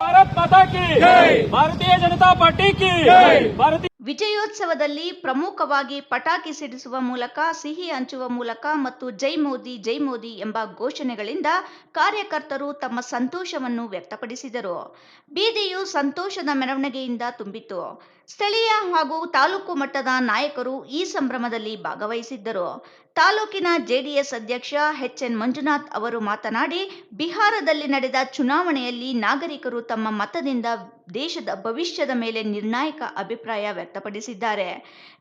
भारत माता की। भारतीय जनता पार्टी की। भारतीय ವಿಜಯೋತ್ಸವದಲ್ಲಿ ಪ್ರಮುಖವಾಗಿ ಪಟಾಕಿ ಸಿಡಿಸುವ ಮೂಲಕ, ಸಿಹಿ ಹಂಚುವ ಮೂಲಕ ಮತ್ತು ಜೈ ಮೋದಿ ಜೈ ಮೋದಿ ಎಂಬ ಘೋಷಣೆಗಳಿಂದ ಕಾರ್ಯಕರ್ತರು ತಮ್ಮ ಸಂತೋಷವನ್ನು ವ್ಯಕ್ತಪಡಿಸಿದರು. ಬೀದಿಯು ಸಂತೋಷದ ಮೆರವಣಿಗೆಯಿಂದ ತುಂಬಿತು ಸ್ಥಳೀಯ ಹಾಗೂ ತಾಲೂಕು ಮಟ್ಟದ ನಾಯಕರು ಈ ಸಂಭ್ರಮದಲ್ಲಿ ಭಾಗವಹಿಸಿದ್ದರು. ತಾಲೂಕಿನ ಜೆಡಿಎಸ್ ಅಧ್ಯಕ್ಷ ಎಚ್ ಎನ್ ಮಂಜುನಾಥ್ ಅವರು ಮಾತನಾಡಿ, ಬಿಹಾರದಲ್ಲಿ ನಡೆದ ಚುನಾವಣೆಯಲ್ಲಿ ನಾಗರಿಕರು ತಮ್ಮ ಮತದಿಂದ ದೇಶದ ಭವಿಷ್ಯದ ಮೇಲೆ ನಿರ್ಣಾಯಕ ಅಭಿಪ್ರಾಯ ವ್ಯಕ್ತಪಡಿಸಿದ್ದಾರೆ.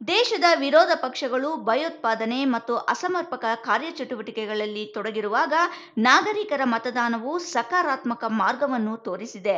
ದೇಶದ ವಿರೋಧ ಪಕ್ಷಗಳು ಭಯೋತ್ಪಾದನೆ ಮತ್ತು ಅಸಮರ್ಪಕ ಕಾರ್ಯಚಟುವಟಿಕೆಗಳಲ್ಲಿ ತೊಡಗಿರುವಾಗ ನಾಗರಿಕರ ಮತದಾನವು ಸಕಾರಾತ್ಮಕ ಮಾರ್ಗವನ್ನು ತೋರಿಸಿದೆ.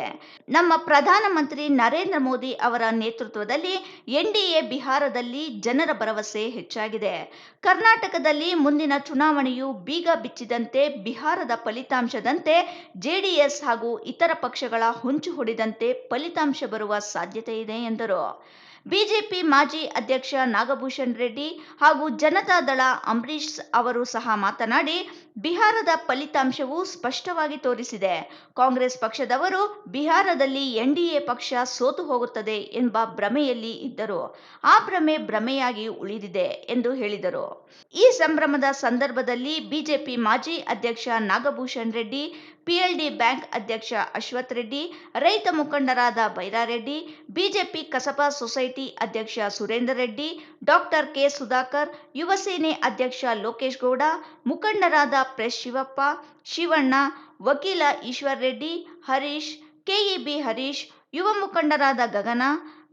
ನಮ್ಮ ಪ್ರಧಾನಮಂತ್ರಿ ನರೇಂದ್ರ ಮೋದಿ ಅವರ ನೇತೃತ್ವದಲ್ಲಿ ಎನ್ಡಿಎ ಬಿಹಾರದಲ್ಲಿ ಜನರ ಭರವಸೆ ಹೆಚ್ಚಾಗಿದೆ. ಕರ್ನಾಟಕದಲ್ಲಿ ಮುಂದಿನ ಚುನಾವಣೆಯು ಬೀಗ ಬಿಚ್ಚಿದಂತೆ, ಬಿಹಾರದ ಫಲಿತಾಂಶದಂತೆ ಜೆಡಿಎಸ್ ಹಾಗೂ ಇತರ ಪಕ್ಷಗಳ ಹೊಂಚು ಹೊಡೆದಂತೆ ಫಲಿತಾಂಶ ಬರುವ ಸಾಧ್ಯತೆ ಇದೆ ಎಂದರು. ಬಿಜೆಪಿ ಮಾಜಿ ಅಧ್ಯಕ್ಷ ನಾಗಭೂಷಣ್ ರೆಡ್ಡಿ ಹಾಗೂ ಜನತಾದಳ ಅಂಬರೀಶ್ ಅವರು ಸಹ ಮಾತನಾಡಿ, ಬಿಹಾರದ ಫಲಿತಾಂಶವು ಸ್ಪಷ್ಟವಾಗಿ ತೋರಿಸಿದೆ. ಕಾಂಗ್ರೆಸ್ ಪಕ್ಷದವರು ಬಿಹಾರದಲ್ಲಿ ಎನ್ಡಿಎ ಪಕ್ಷ ಸೋತು ಹೋಗುತ್ತದೆ ಎಂಬ ಭ್ರಮೆಯಲ್ಲಿ ಇದ್ದರು. ಆ ಭ್ರಮೆ ಭ್ರಮೆಯಾಗಿ ಉಳಿದಿದೆ ಎಂದು ಹೇಳಿದರು. ಈ ಸಂಭ್ರಮದ ಸಂದರ್ಭದಲ್ಲಿ ಬಿಜೆಪಿ ಮಾಜಿ ಅಧ್ಯಕ್ಷ ನಾಗಭೂಷಣ್ ರೆಡ್ಡಿ, ಪಿಎಲ್ಡಿ ಬ್ಯಾಂಕ್ ಅಧ್ಯಕ್ಷ ಅಶ್ವಥ್ ರೆಡ್ಡಿ, ರೈತ ಮುಖಂಡರಾದ Byrareddy, BJP Kasaba society ಅಧ್ಯಕ್ಷ ಸುರೇಂದರ್ ರೆಡ್ಡಿ ಡಾಕ್ಟರ್ ಕೆ ಸುಧಾಕರ್ ಯುವ ಸೇನೆ ಅಧ್ಯಕ್ಷ ಲೋಕೇಶ್ ಗೌಡ ಮುಖಂಡರಾದ ಪ್ರೆಸ್ ಶಿವಪ್ಪ ಶಿವಣ್ಣ ವಕೀಲ ಈಶ್ವರ್ ರೆಡ್ಡಿ ಹರೀಶ್ ಕೆಇಬಿ ಹರೀಶ್ ಯುವ ಮುಖಂಡರಾದ ಗಗನ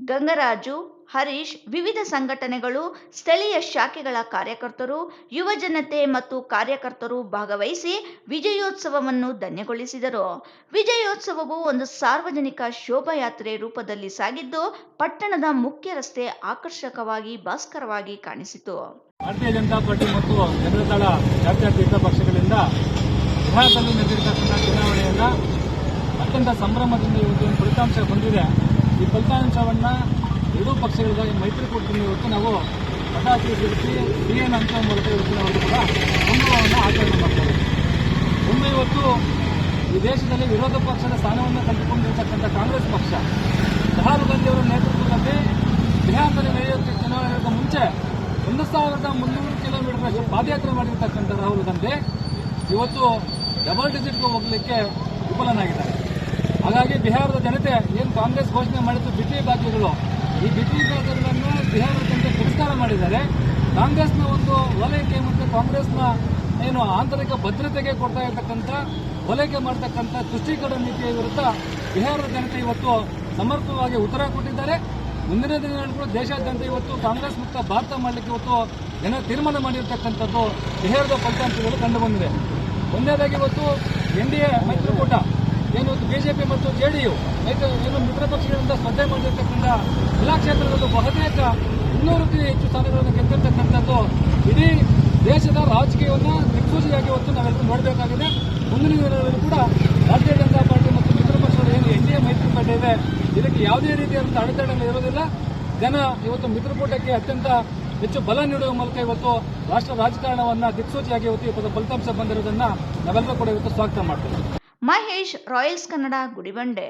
ಗಂಗರಾಜು ಹರೀಶ್, ವಿವಿಧ ಸಂಘಟನೆಗಳು, ಸ್ಥಳೀಯ ಶಾಖೆಗಳ ಕಾರ್ಯಕರ್ತರು, ಯುವ ಜನತೆ ಮತ್ತು ಕಾರ್ಯಕರ್ತರು ಭಾಗವಹಿಸಿ ವಿಜಯೋತ್ಸವವನ್ನು ಧನ್ಯಗೊಳಿಸಿದರು. ವಿಜಯೋತ್ಸವವು ಒಂದು ಸಾರ್ವಜನಿಕ ಶೋಭಾಯಾತ್ರೆ ರೂಪದಲ್ಲಿ ಸಾಗಿದ್ದು, ಪಟ್ಟಣದ ಮುಖ್ಯ ರಸ್ತೆ ಆಕರ್ಷಕವಾಗಿ, ಭಾಸ್ಕರವಾಗಿ ಕಾಣಿಸಿತು. ಭಾರತೀಯ ಜನತಾ ಪಾರ್ಟಿ ಮತ್ತು ಜನತಾದಳ ಜಾತ್ಯತೀತ ಪಕ್ಷಗಳಿಂದ ಬಿಹಾರದಲ್ಲಿ ನಡೆದಿರತಕ್ಕಂಥ ಚುನಾವಣೆಯನ್ನ ಅತ್ಯಂತ ಸಂಭ್ರಮದಿಂದ ಇವತ್ತು ಫಲಿತಾಂಶ ಬಂದಿದೆ. ಈ ಫಲಿತಾಂಶವನ್ನ ಎರಡೂ ಪಕ್ಷಗಳಿಗಾಗಿ ಮೈತ್ರಿಕೂಟದಿಂದ ಇವತ್ತು ನಾವು ಪಟಾಕಿ ಸಿಡಿಸಿ ಎನ್ ಅಂಶ ಮೂಲಕ ಇವತ್ತು ನಾವು ಕೂಡ ಸಂಭವವನ್ನು ಆಚರಣೆ ಮಾಡ್ತಾರೆ ಒಮ್ಮೆ ಇವತ್ತು ಈ ದೇಶದಲ್ಲಿ ವಿರೋಧ ಪಕ್ಷದ ಸ್ಥಾನವನ್ನು ಕಂಡುಕೊಂಡಿರ್ತಕ್ಕಂಥ ಕಾಂಗ್ರೆಸ್ ಪಕ್ಷ, ರಾಹುಲ್ ಗಾಂಧಿ ಅವರ ನೇತೃತ್ವದಲ್ಲಿ ಬಿಹಾರದಲ್ಲಿ ನಡೆಯುತ್ತೆ ಚುನಾವಣೆಗೂ ಮುಂಚೆ ಒಂದು ಸಾವಿರದ ಮುನ್ನೂರು ಕಿಲೋಮೀಟರ್ ಪಾದಯಾತ್ರೆ ಮಾಡಿರ್ತಕ್ಕಂಥ ರಾಹುಲ್ ಗಾಂಧಿ ಇವತ್ತು ಡಬಲ್ ಡಿಜಿಟ್ಗೆ ಹೋಗಲಿಕ್ಕೆ ವಿಫಲನಾಗಿದ್ದಾರೆ. ಹಾಗಾಗಿ ಬಿಹಾರದ ಜನತೆ ಏನು ಕಾಂಗ್ರೆಸ್ ಘೋಷಣೆ ಮಾಡಿದ್ದು ಬಿಟ್ಟಿ ಬಾಕಿಗಳು ಈ ಬಿಟ್ಟಿ ಬಾಕಿಗಳನ್ನು ಬಿಹಾರದ ಜನತೆ ತಿರಸ್ಕಾರ ಮಾಡಿದ್ದಾರೆ. ಕಾಂಗ್ರೆಸ್ನ ಒಂದು ವಲಯಕ್ಕೆ ಮತ್ತು ಕಾಂಗ್ರೆಸ್ನ ಏನು ಆಂತರಿಕ ಭದ್ರತೆಗೆ ಕೊಡ್ತಾ ಇರತಕ್ಕಂಥ, ವಲಯಕ್ಕೆ ಮಾಡ್ತಕ್ಕಂಥ ತುಷ್ಟೀಕರಣ ನೀತಿಯ ವಿರುದ್ಧ ಬಿಹಾರದ ಜನತೆ ಇವತ್ತು ಸಮರ್ಪಕವಾಗಿ ಉತ್ತರ ಕೊಟ್ಟಿದ್ದಾರೆ. ಮುಂದಿನ ದಿನಗಳು ದೇಶಾದ್ಯಂತ ಇವತ್ತು ಕಾಂಗ್ರೆಸ್ ಮುಕ್ತ ಭಾರತ ಮಾಡಲಿಕ್ಕೆ ಇವತ್ತು ಜನ ತೀರ್ಮಾನ ಮಾಡಿರ್ತಕ್ಕಂಥದ್ದು ಬಿಹಾರದ ಫಲಿತಾಂಶಗಳು ಕಂಡುಬಂದಿದೆ. ಒಂದನೇದಾಗಿ ಇವತ್ತು ಎನ್ ಡಿ ಎ ಮೈತ್ರಿಕೂಟ. ಏನು ಬಿಜೆಪಿ ಮತ್ತು ಜೆ ಡಿ ಯು ಏನು ಮಿತ್ರ ಪಕ್ಷಗಳಿಂದ ಸ್ಪರ್ಧೆ ಮಾಡಿರ್ತಕ್ಕಂಥ ಎಲ್ಲ ಕ್ಷೇತ್ರದಲ್ಲೂ ಬಹುತೇಕ ಇನ್ನೂರಕ್ಕೂ ಹೆಚ್ಚು ಸ್ಥಾನಗಳನ್ನು ಗೆದ್ದಿರ್ತಕ್ಕಂಥದ್ದು ಇಡೀ ದೇಶದ ರಾಜಕೀಯವನ್ನು ದಿಕ್ಸೂಚಿಯಾಗಿ ಒತ್ತು ನಾವೆಲ್ಲರೂ ನೋಡಬೇಕಾಗಿದೆ. ಮುಂದಿನ ದಿನಗಳಲ್ಲಿ ಕೂಡ ಭಾರತೀಯ ಜನತಾ ಪಾರ್ಟಿ ಮತ್ತು ಮಿತ್ರ ಪಕ್ಷಗಳು ಏನು ಎನ್ ಡಿ ಎ ಮೈತ್ರಿಕೂಟ ಇದೆ, ಇದಕ್ಕೆ ಯಾವುದೇ ರೀತಿಯಾದಂಥ ಅಡೆತಡೆಗಳು ಇರೋದಿಲ್ಲ ಜನ ಇವತ್ತು ಮಿತ್ರಕೂಟಕ್ಕೆ ಅತ್ಯಂತ ಹೆಚ್ಚು ಬಲ ನೀಡುವ ಮೂಲಕ ಇವತ್ತು ರಾಷ್ಟ್ರ ರಾಜಕಾರಣವನ್ನು ದಿಕ್ಸೂಚಿಯಾಗಿ ಇವತ್ತು ಇವತ್ತು ಫಲಿತಾಂಶ ಬಂದಿರೋದನ್ನು ನಾವೆಲ್ಲರೂ ಕೂಡ ಇವತ್ತು ಸ್ವಾಗತ ಮಾಡ್ತೇವೆ. ಮಹೇಶ್ ರಾಯಲ್ಸ್ ಕನ್ನಡ ಗುಡಿಬಂಡೆ.